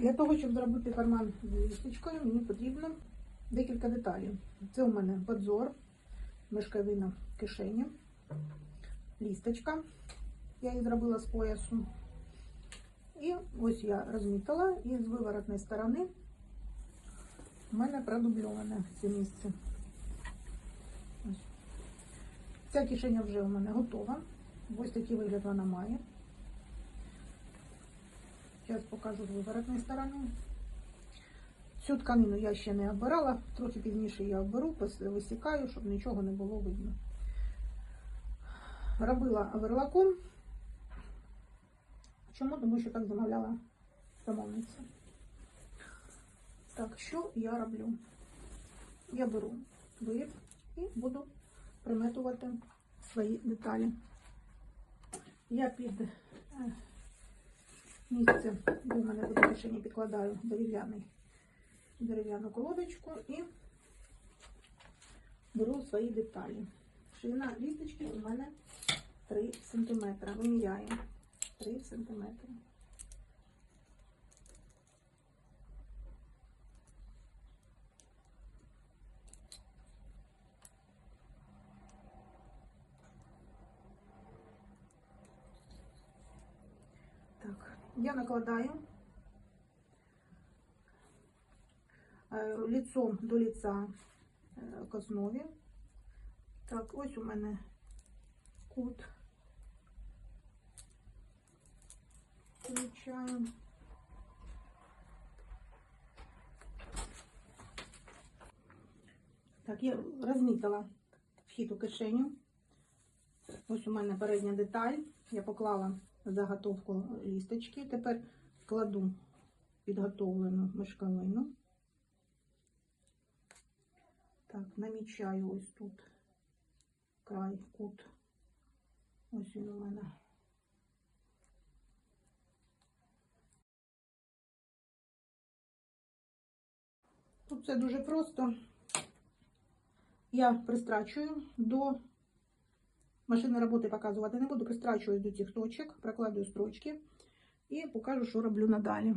Для того, щоб зробити карман з лісточкою, мені потрібно декілька деталей. Це у мене подзор, мешковина кишені, лісточка. Я її зробила з поясу. І ось я розмітила, і з виворотної сторони у мене продубльоване це місце. Ось. Ця кишеня вже у мене готова. Ось такий вигляд вона має. Зараз покажу з виворотної сторони. Цю тканину я ще не обирала, трохи пізніше я оберу, висікаю, щоб нічого не було видно. Робила оверлаком. Чому? Тому що так замовляла замовниця. Так, що я роблю? Я беру виріб і буду приметувати свої деталі. Я під е, місце, де в мене буде кишені, підкладаю дерев'яний дерев'яну колодочку і беру свої деталі. Ширина лісточки у мене 3 см. Виміряю 3 см. Так, я накладаю е, лицом до лица е, к основі. Так, ось у мене кут. Включаємо. Так, я розмітила вхід у кишеню. Ось у мене передня деталь. Я поклала заготовку лісточки. Тепер кладу підготовлену мешковину. Так, намічаю ось тут край, кут. Ось він у мене. Тут все дуже просто. Я пристрачую до машини роботи показувати не буду, пристрачую до цих точок, прокладую строчки і покажу, що роблю надалі.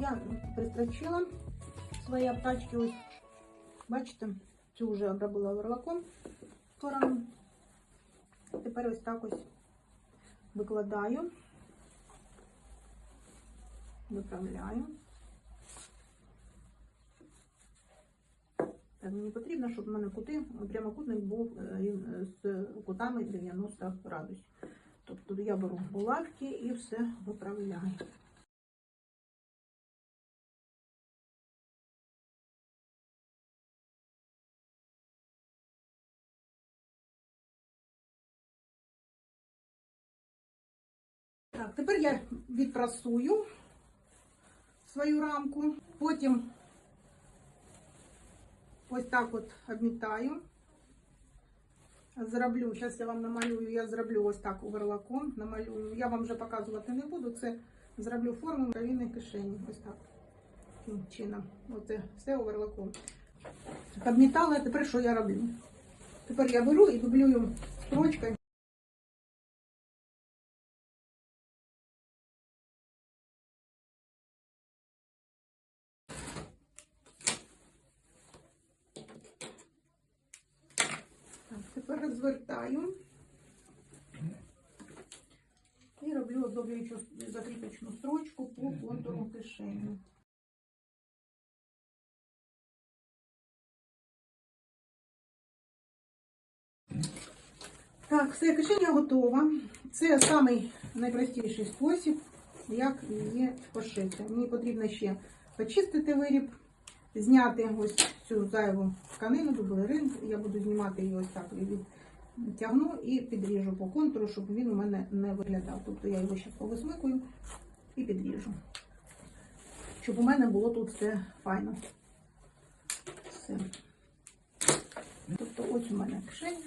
Я пристрочила свої аптачки. Ось, бачите, цю вже обробила верлаком сторону. Тепер ось так ось викладаю, виправляю. Так, мені потрібно, щоб у мене кути, прямокутник був е, рів- з кутами 90 градусів. Тобто я беру булавки і все виправляю. Так, тепер я відпрасую свою рамку, потім ось так от обмітаю. Зроблю, зараз я вам намалюю, я зроблю ось так оверлаком, намалюю. Я вам вже показувати не буду, це зроблю форму кровійної кишені. Ось так. Таким чином. Оце все оверлаком. Обмітала, тепер що я роблю? Тепер я беру і дублюю строчкою. Розвертаю і роблю оздоблюючу закріпочну строчку по контуру кишені. Так, все, кишеня готова. Це самий найпростіший спосіб, як її пошити. Мені потрібно ще почистити виріб, зняти ось цю зайву тканину, дублерин. Я буду знімати її ось так відтягну і підріжу по контуру, щоб він у мене не виглядав. Тобто я його зараз повисмикую і підріжу. Щоб у мене було тут все файно. Все. Тобто ось у мене кишеня.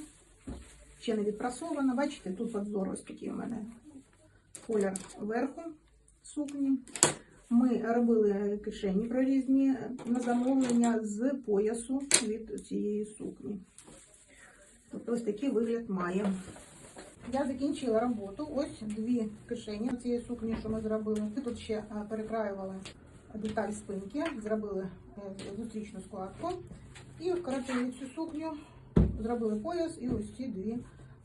Ще не відпрасована. Бачите, тут подзор ось такий у мене колір верху сукні. Ми робили кишені прорізні на замовлення з поясу від цієї сукні. Тобто ось такий вигляд має. Я закінчила роботу. Ось дві кишені цієї сукні, що ми зробили. Ми тут ще перекраювали деталь спинки, зробили е, зустрічну складку. І вкоротили цю сукню, зробили пояс і ось ці дві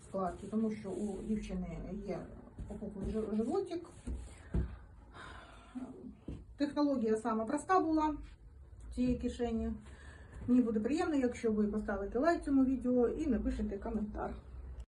складки, тому що у дівчини є опуклий жи- животик. Технологія сама проста була цієї кишені. Мені буде приємно, якщо ви поставите лайк цьому відео і напишете коментар.